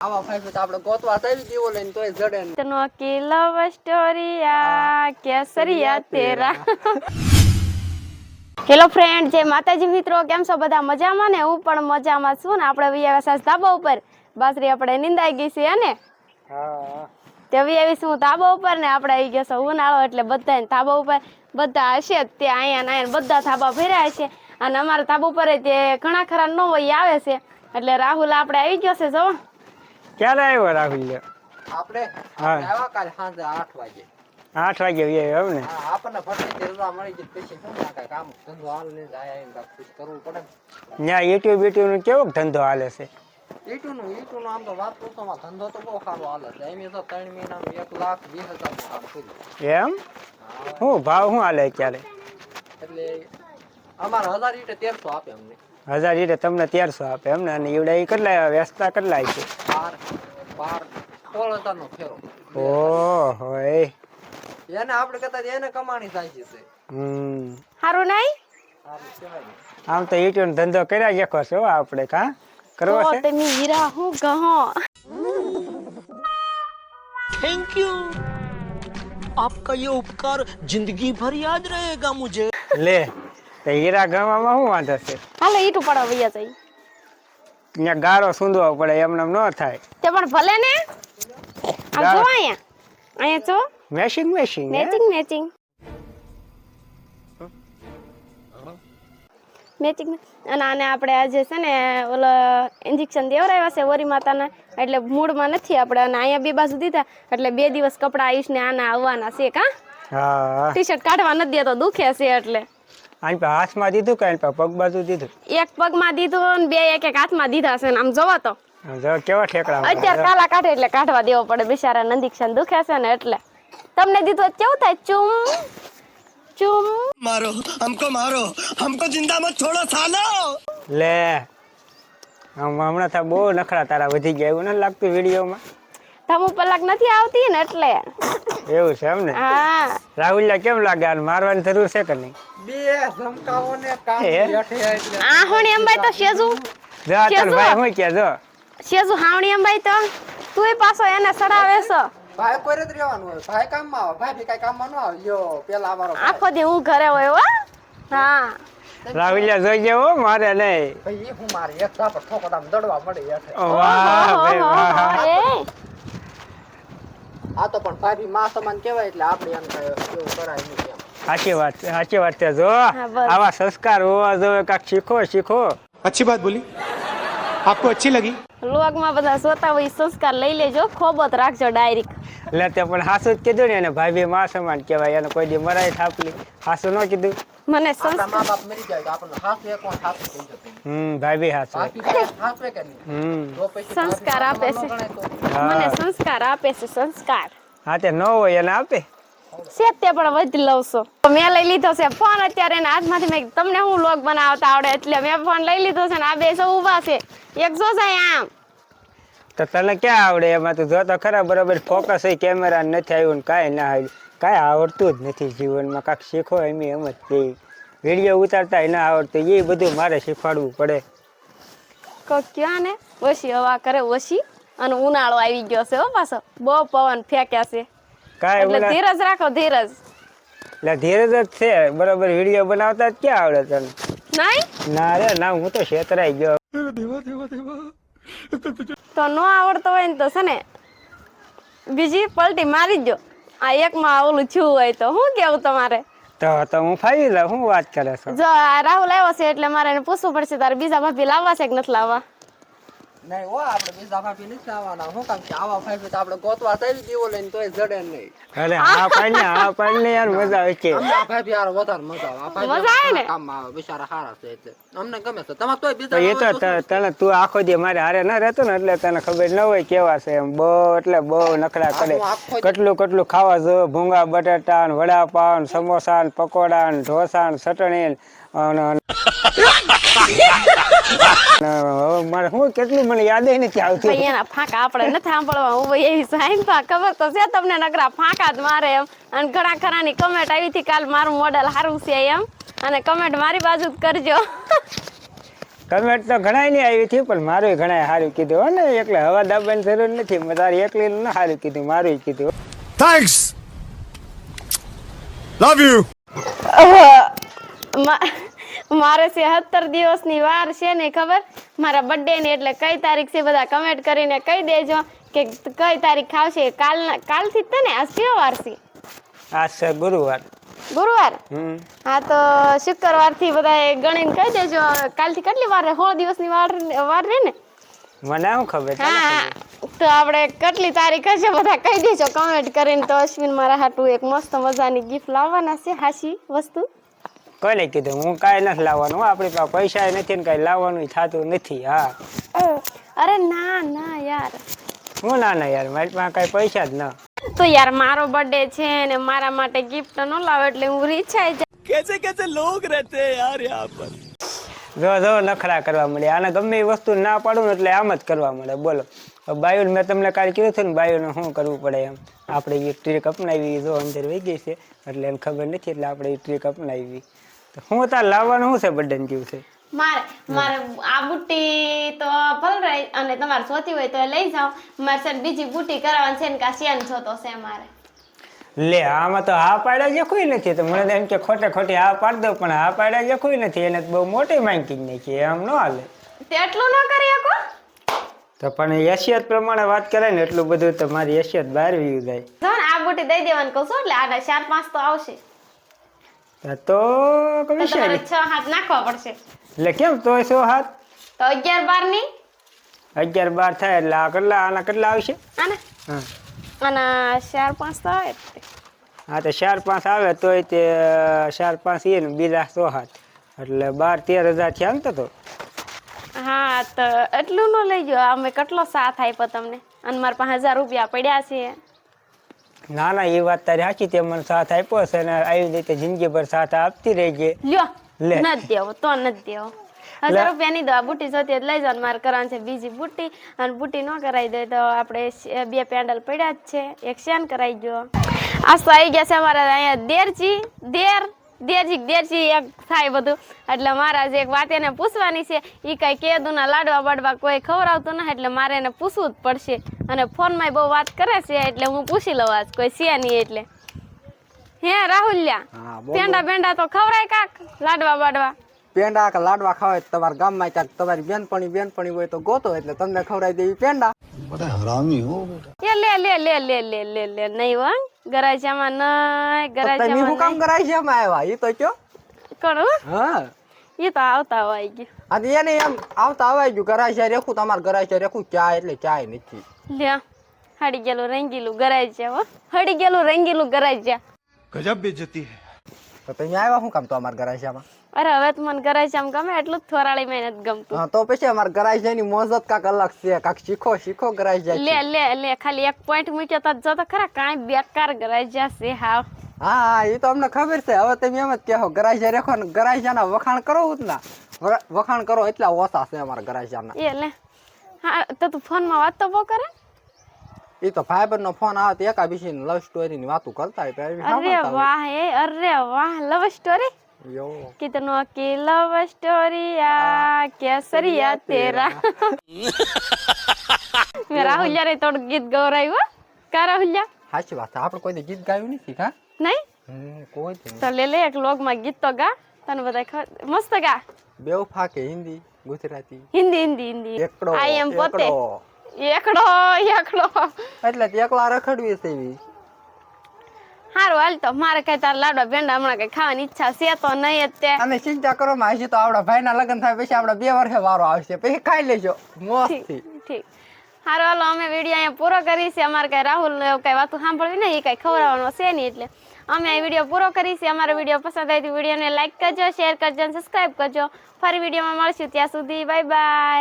આવા ફાઈફ તો આપણે ગોતવા આવી દીવો લઈને તોય જડે ને તનો કી લવ કેસરિયા તેરા. હેલો ફ્રેન્ડ જે માતાજી મિત્રો. કેમ છો બધા? મજામાં ને? હું પણ મજામાં છું ને. આપણે વિયા સાસ ધાબા ઉપર. બાસરી આપણે નિંદાઈ ગઈ છે ને? હા. તે વિયાવી ધાબા ઉપર ને આપણે આવી ગયા છે ઉનાળો એટલે બધા ધાબા ઉપર બધા હશે જ તે અહીંયા ને અહીંયા બધા ધાબા ભર્યા છે અને અમારા ધાબા ઉપર તે ઘણા ખરા ન હોય આવે છે. એટલે રાહુલ આપણે આવી ગયો છે જો. ક્યારે આવ્યો રાહુલ? આપણે હા. આપણે આવ્યા કાલે સાંજે આઠ વાગે. આઠ વાગે આવ્યો એમ ને? હા આપણને ફરતી રજા મળી ગઈ પછી શું ના કાંઈ કામ ધંધો હાલ ને જાય આવીને કાંઈક કુછ કરવું પડે ને. ત્યાં યુટ્યુબ યુટ્યુબનું કેવો ધંધો હાલે છે? ઈટુનું ઈટુનું આમ તો વાત પૂછો માં ધંધો તો બહુ સારો હાલે છે. એમ તો ત્રણ મહિનાનું એક લાખ વીસ હજારનું કામ કર્યું એમ? શું ભાવ શું હાલે ક્યારે એટલે અમારે હજાર ઈટે તેરસો આપે અમને. હજાર ઈટે તમને તેરસો આપે એમને અને ઈવડે કેટલા વેચતા કેટલા છે? ઓહો એને આપણે કહેતા એને કમાણી થાય છે હમ. સારું નહીં? આમ તો ઈટીનો ધંધો કર્યા જેખો છો આપણે કા? કરવો છે? તમે હીરા હું કહો થેન્ક યુ આપકા યે ઉપકાર જિંદગી ભર યાદ રહેગા મુજે. લે તો હીરા ગવામાં શું વાંધો છે? હાલો ઈટું પડો વૈયા જઈ ત્યાં ગારો સૂંધવો પડે એમને ન થાય. તે પણ ભલે ને? આમ જો અહીંયા. અહીંયા જો. Mashing mashing matching matching matching અને આને આપણે આજે છે ને ઓલો ઇન્જેક્શન દેવરાવ્યા છે ઓરી માતાના એટલે મૂળમાં નથી આપણે. અને અહીંયા બે બાજુ દીધા એટલે બે દિવસ કપડા આવીશ ને આના આવવાના છે કા હા? ટી શર્ટ કાઢવા નથી દેતો દુખે છે એટલે. આની પાસે હાથમાં દીધું કે આની પાસે પગ બાજુ દીધું એક પગમાં દીધું ને બે એક એક હાથમાં દીધા છે ને આમ જોવો તો જો કેવા ઠેકડા મારે. અત્યારે કાલા કાઢે એટલે કાઢવા દેવો પડે બિચારા નંદીક્ષણ દુખે છે ને એટલે તમને દીધું હોત કેવું થાય ચૂમ ચૂમ मारो हमको मारो हमको जिंदा मत छोड़ो सालो લે આમ હમણાં થા બહુ નખરા તારા વધી ગયા એવું નથી લાગતું વિડીયોમાં ધમુ પલક નથી આવતી ને એટલે. એવું છે એમ ને? હા. રાહુલ કેમ લાગે આને મારવાની જરૂર છે કે નહીં? બે ધમકાઓ ને કામ બેઠે એટલે. આ હોણી અંબાઈ તો શેજુ? જા આ તાર ભાઈ હું કે જો? શેજુ હાવણી અંબાઈ તો? તુંય પાછો એને સડાવે છો. ભાઈ કોઈ રીતે રહેવાનું હોય. ભાઈ કામમાં આવે. ભાઈ બી કામમાં ન આવે. યો પેલા અમારો આખો દી હું ઘરે હોય હો. હા. રાહુલ જોઈ ગયો મારે નહીં. ભાઈ ઈ હું મારે એક સાપ આમ દડવા મળે હેઠે. વાહ ભાઈ વાહ એ આ તો પણ ભાભી માં સમાન કહેવાય એટલે આપણે એમ એવું કરાય નહીં સાચી વાત છે સાચી વાત જો. આવા સંસ્કાર હોવા જોઈએ કાક શીખો શીખો. અચ્છી વાત બોલી. આપકો અચ્છી લગી? લોગમાં બધા સોતા હોય સંસ્કાર લઈ લેજો ખોબત રાખજો ડાયરેક્ટ. એટલે તે પણ હાસુ જ કીધું ને એને ભાઈ ભાભી માં સમાન કહેવાય એને કોઈ દી મરાય થાપલી. હાસુ ન કીધું. મને સંસ્કાર બાપ મરી જાય તો આપણને હાથ એક કોણ હાથ થઈ જતો? હમ ભાભી હાસુ હાથ. હાથ હાથવે કે નહીં હમ. સંસ્કાર આપે છે. મને સંસ્કાર આપે છે સંસ્કાર. હા તે ન હોય એને આપે? છે તે પણ વધી લઉં છું. મેં લઈ લીધો છે ફોન અત્યારે એના હાથમાંથી મેં તમને હું લોગ બનાવતા આવડે એટલે મેં ફોન લઈ લીધો છે ને આ બે સૌ ઊભા છે. એક જો જાય આમ. તો તને ક્યાં આવડે? એમાં તું જો તો ખરા બરાબર ફોકસ એ કેમેરા નથી આવ્યું ને કાંઈ ના આવ્યું. કાંઈ આવડતું જ નથી જીવનમાં કાંઈક શીખો એમ એમ જ કે વીડિયો ઉતારતા ના આવડતું એ બધું મારે શીખવાડવું પડે. કોક ક્યાં ને? ઓછી હવા કરે ઓછી. અને ઉનાળો આવી ગયો છે હો પાછો. બહુ પવન ફેંક્યા છે. કાંઈ એટલે ધીરજ રાખો ધીરજ. એટલે ધીરજ જ છે બરાબર વીડિયો બનાવતા જ ક્યાં આવડે તને? નહીં? ના રે ના હું તો છેતરાઈ ગયો. તો ન આવડતો હોય ને તો છે ને બીજી પલટી મારી જ જો આ એકમાં ઓલું થયું હોય તો શું કેવું તમારે? તો તો હું ફાવી લઉં શું વાત કરે છો? જો આ રાહુલ આવ્યો છે એટલે મારે એને પૂછવું પડશે તારે બીજા ભાભી લાવવા છે કે નથી લાવવા? નહીં હો આપણે બીજા ભાભી નથી આવવાના. હું કામ કે આવા ભાભી તો આપણે ગોતવા આવી દીવો લઈને તોય જડે નહીં. અરે હા પાડને હા પાડને યાર મજા આવે છે. અમને આ ભાભી હારે વધારે મજા આવે. આ મજા આવે ને? કામમાં આવે બિચારા સારા છે એટલે. અમને ગમે છે. તમારે તોય બીજા એ તો તને તું આખો દે મારે હારે ના રહેતો ને એટલે તને ખબર ન હોય કેવા છે એમ. બહુ એટલે બહુ નખરા કરે. કેટલું કેટલું ખાવા જો ભૂંગા બટાટા ને વડાપાવ ને સમોસા ને પકોડા ને ઢોસા ને ચટણી ને અને મારે શું કેટલું મને યાદ નથી આવતું. એના ફાંકા આપણે નથી સાંભળવા. હું ભાઈ એવી સાઈન પા ખબર તો છે તમને નકરા ફાંકા જ મારે એમ. અને ઘણા ખરાની કમેન્ટ આવી હતી કાલ મારું મોડેલ સારું છે એમ. અને કમેન્ટ મારી બાજુ જ કરજો. કમેન્ટ તો ઘણાય નહીં આવી હતી પણ મારું ઘણાય સારું કીધું. હો ને એટલે હવા દાબવાની જરૂર નથી. તારી એકલીનું ના સારું કીધું મારું કીધું. Thanks. Love you. મારે છે સત્તર દિવસની વાર છે ને ખબર? મારા બર્થડે ની એટલે કઈ તારીખ છે બધા કમેન્ટ કરીને કહી દેજો કે કઈ તારીખ આવશે. કાલ કાલથી જ ને આજ કયો વાર છે. આજ છે ગુરુવાર. ગુરુવાર? હા તો શુક્રવારથી બધા ગણીને કહી દેજો કાલથી કેટલી વાર સોળ દિવસની વાર વાર રહે ને? મને શું ખબર? હા. તો આપણે કેટલી તારીખ હશે બધા કહી દેજો કમેન્ટ કરીને. તો અશ્વિન મારા હાટું એક મસ્ત મજાની ગિફ્ટ લાવવાના છે હાસી વસ્તુ. કોઈને કીધું હું કાંઈ નથી લાવવાનું આપણી પાસે પૈસા નથી ને કાંઈ લાવવાનું થતું નથી હા. અરે ના ના યાર. હું ના ના યાર મારી પાસે કાંઈ પૈસા જ ના. તો યાર મારો બર્થડે છે ને મારા માટે ગિફ્ટ ન લાવે એટલે હું રીછાઈ જાય કેસે કેસે લોગ રહેતે યાર યહાં પર. જો જો નખરા કરવા મળે. આને ગમે એ વસ્તુ ના પાડું ને એટલે આમ જ કરવા મળે. બોલો. બાયોલ મેં તમને કાલે કીધું હતું ને બાયોને શું કરવું પડે એમ. આપણે એ ટ્રીક અપનાવી જો અંદર વહી ગઈ છે એટલે એને ખબર નથી એટલે આપણે એ ટ્રીક અપનાવી. હું તાર લાવવાનું શું છે બડન જીવ છે? મારે મારે આ બુટ્ટી તો ભલ રહી અને તમારે જોતી હોય તો લઈ જાઓ. મારે ને બીજી બુટ્ટી કરાવવાની છે ને કા છો જોતો છે મારે. લે આમાં તો હા પાડ્યા જે કોઈ નથી. તો મને એમ કે ખોટે ખોટી હા પાડી દઉં પણ હા પાડ્યા જે કોઈ નથી. એને તો બહુ મોટી માંગી નાખી એમ ન હાલે. એટલું ન કરી શકો? તો પણ હેસિયત પ્રમાણે વાત કરે ને એટલું બધું તો મારી યશિયત બહાર વી જાય. આ બુટ્ટી દઈ દેવાનું કહું છું એટલે આના ચાર પાંચ તો આવશે. તો કવિ તમારે છ હાથ નાખવા પડશે. એટલે કેમ તો સો હાથ? તો અગિયાર બારની? અગિયાર બાર થાય એટલે આ કેટલા આના કેટલા આવશે? આને? હા. આના ચાર પાંચ તો આવે. હા તો ચાર પાંચ આવે તોય તે ચાર પાંચ એ ને બીજા સો હાથ. એટલે બાર તેર હજાર થયા ને તો હા તો એટલું ન લઈ ગયો અમે કેટલો સાથ આપ્યો તમને? અને મારા પાસે હજાર રૂપિયા પડ્યા છે. ના ના એ વાત તારી સાચી તે મને સાથ આપ્યો છે અને આવી રીતે જિંદગીભર સાથ આપતી રહેજે લ્યો. લે. ન દેવો તો નથી દેવો. હજાર રૂપિયા ની દો આ બુટ્ટી જોતી એટલે લઈ જાઓ મારે કરવાનું છે બીજી બુટ્ટી અને બુટ્ટી ન કરાવી દે તો આપણે બે પેન્ડલ પડ્યા જ છે. એક સેન કરાવી દો આ તો આવી ગયા છે અમારા અહીંયા દેરજી. દેર. દેરજી દેરજી એક થાય બધું. એટલે મારા જે એક વાત એને પૂછવાની છે એ કાંઈ કેદુના લાડવા બાડવા કોઈ ખવડાવતું ના એટલે મારે એને પૂછવું જ પડશે. અને ફોનમાં બહુ વાત કરે છે એટલે હું પૂછી લઉં આજ. કોઈ છે નહીં એટલે. હે રાહુલ્યા પેંડા પેંડા તો ખવડાય કાક લાડવા બાડવા. પેંડા કે લાડવા ખાવે તમારા ગામમાં ક્યાંક તમારી બેનપણી બેનપણી હોય તો ગોતો એટલે તમને ખવડાવી દેવી પેંડા. બધા હરામી હો એ લે લે લે લે લે લે લે નહીં હો ગરાજામાં નહીં ગરાજામાં તમે હું કામ ગરાજામાં આવ્યા? ઈ તો કયો? કોણ હા? ઈ તો આવતા આવી ગયું. આ એને એમ આવતા આવી ગયું ગરાજા રેખું તમાર ગરાજા રેખું ચા એટલે ચાય નથી. લે હડી ગયેલું રંગીલું ગરાજા હો. હડી ગયેલું રંગીલું ગરાજા ગજબ બેજતી હે. તો તમે આવ્યા હું કામ તો અમાર ગરાજામાં અરે હવે તો મને કરાય છે આમ ગમે એટલું જ થોરાળી મહેનત ગમતું. હા તો પછી અમાર કરાય છે ની મોજત કાક અલગ છે. કાક શીખો શીખો કરાય જાય લે લે લે ખાલી એક પોઈન્ટ મૂક્યો તો જો તો ખરા કાંઈ બેકાર કરાય જશે હા હા એ તો અમને ખબર છે. હવે તમે એમ જ કહો ગરાય રેખો ને છે વખાણ કરો જ ના. વખાણ કરો એટલા ઓછા છે અમારા ગરાય ના એ લે. હા તો તું ફોનમાં વાત તો બહુ કરે? એ તો ફાઈબર નો ફોન આવે તો એકા બીજી લવ સ્ટોરી ની વાતો કરતા હોય અરે વાહ એ અરે વાહ લવ સ્ટોરી. कितनों की लव स्टोरिया केसरिया तेरा મેં રાહુલિયા રે થોડું ગીત ગૌરાયું હો. કા રાહુલિયા સાચી વાત છે આપણે કોઈ દી ગીત ગાયું નથી કા નહીં હમ, કોઈ દી નહીં. તો લે લે એક લોગમાં ગીત તો ગા તને બધા ખબર મસ્ત ગા બેવફા કે હિન્દી ગુજરાતી હિન્દી હિન્દી હિન્દી એકડો આઈ એમ પોતે એકડો. એકડો એકડો એટલે તે એકલા રખડવી છે એવી હારું હાલ તો મારે કઈ તાર લાડવા ભેંડા હમણાં કઈ ખાવાની ઈચ્છા છે તો નહીં અત્યારે અને ચિંતા કરો માં તો તો ભાઈ ભાઈના લગ્ન થાય પછી આપડા બે વર્ષે વારો આવશે. પછી ખાઈ લેજો. ઠીક હારું હાલો અમે વીડિયો અહીંયા પૂરો કરી છે અમારે કઈ રાહુલ ને કઈ વાતું સાંભળવી નહીં એ કઈ ખવડાવવાનો છે નહીં એટલે. અમે આ વીડિયો પૂરો કરી છે અમારો વીડિયો પસંદ આવી તો વિડીયોને લાઇક કરજો શેર કરજો અને સબસ્ક્રાઈબ કરજો. ફરી વિડીયોમાં મળશું ત્યાં સુધી. Bye bye.